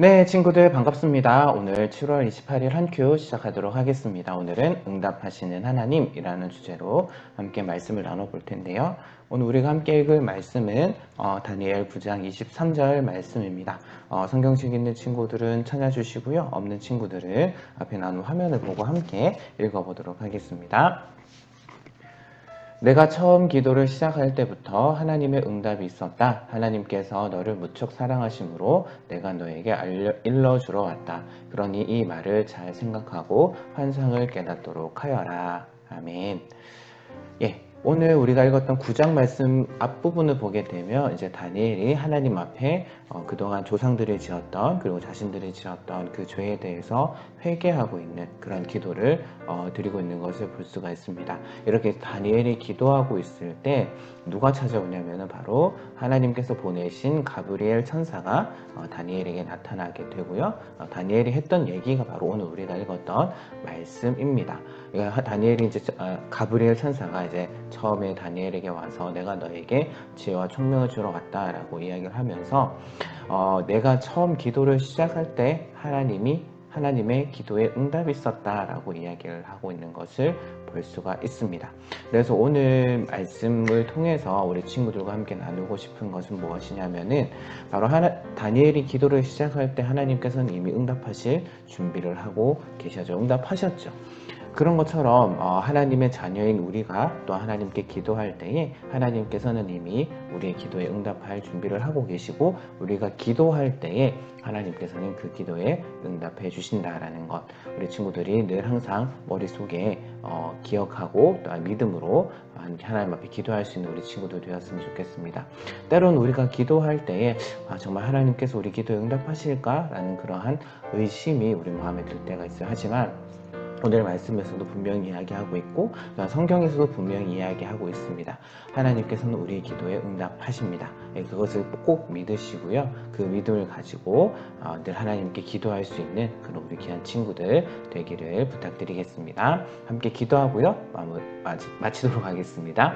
네, 친구들 반갑습니다. 오늘 7월 28일 한 큐 시작하도록 하겠습니다. 오늘은 응답하시는 하나님이라는 주제로 함께 말씀을 나눠볼 텐데요. 오늘 우리가 함께 읽을 말씀은 어, 다니엘 9장 23절 말씀입니다. 어, 성경책 있는 친구들은 찾아주시고요. 없는 친구들은 앞에 나눈 화면을 보고 함께 읽어보도록 하겠습니다. 내가 처음 기도를 시작할 때부터 하나님의 응답이 있었다. 하나님께서 너를 무척 사랑하심으로 내가 너에게 알려, 일러주러 왔다. 그러니 이 말을 잘 생각하고 환상을 깨닫도록 하여라. 아멘. 예. 오늘 우리가 읽었던 9장 말씀 앞부분을 보게 되면 이제 다니엘이 하나님 앞에 어, 그동안 조상들이 지었던 그리고 자신들이 지었던 그 죄에 대해서 회개하고 있는 그런 기도를 어, 드리고 있는 것을 볼 수가 있습니다. 이렇게 다니엘이 기도하고 있을 때 누가 찾아오냐면 바로 하나님께서 보내신 가브리엘 천사가 어, 다니엘에게 나타나게 되고요. 어, 다니엘이 했던 얘기가 바로 오늘 우리가 읽었던 말씀입니다. 그러니까 다니엘이 이제 어, 가브리엘 천사가 이제 처음에 다니엘에게 와서 내가 너에게 지혜와 총명을 주러 왔다라고 이야기를 하면서 어, 내가 처음 기도를 시작할 때 하나님이 하나님의 기도에 응답이 있었다라고 이야기를 하고 있는 것을 볼 수가 있습니다. 그래서 오늘 말씀을 통해서 우리 친구들과 함께 나누고 싶은 것은 무엇이냐면은 바로 하나, 다니엘이 기도를 시작할 때 하나님께서는 이미 응답하실 준비를 하고 계셔죠. 응답하셨죠. 그런 것처럼 어, 하나님의 자녀인 우리가 또 하나님께 기도할 때에 하나님께서는 이미 우리의 기도에 응답할 준비를 하고 계시고 우리가 기도할 때에 하나님께서는 그 기도에 응답해 주신다라는 것 우리 친구들이 늘 항상 머릿속에 어, 기억하고 또 믿음으로 하나님 앞에 기도할 수 있는 우리 친구들 되었으면 좋겠습니다. 때로는 우리가 기도할 때에 아, 정말 하나님께서 우리 기도에 응답하실까라는 그러한 의심이 우리 마음에 들 때가 있어요. 하지만 오늘 말씀에서도 분명히 이야기하고 있고 성경에서도 분명히 이야기하고 있습니다. 하나님께서는 우리 기도에 응답하십니다. 예, 그것을 꼭 믿으시고요. 그 믿음을 가지고 어, 늘 하나님께 기도할 수 있는 그런 우리 귀한 친구들 되기를 부탁드리겠습니다. 함께 기도하고요. 마치도록 하겠습니다.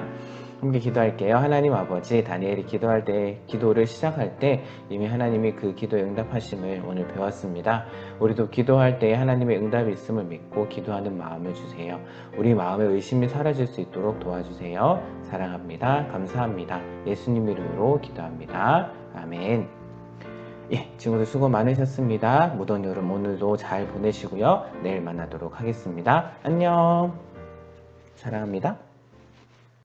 함께 기도할게요. 하나님 아버지, 다니엘이 기도할 때, 기도를 시작할 때 이미 하나님이 그 기도에 응답하심을 오늘 배웠습니다. 우리도 기도할 때 하나님의 응답이 있음을 믿고 기도하는 마음을 주세요. 우리 마음의 의심이 사라질 수 있도록 도와주세요. 사랑합니다. 감사합니다. 예수님 이름으로 기도합니다. 아멘. 예, 친구들 수고 많으셨습니다. 무더운 여름 오늘도 잘 보내시고요. 내일 만나도록 하겠습니다. 안녕. 사랑합니다.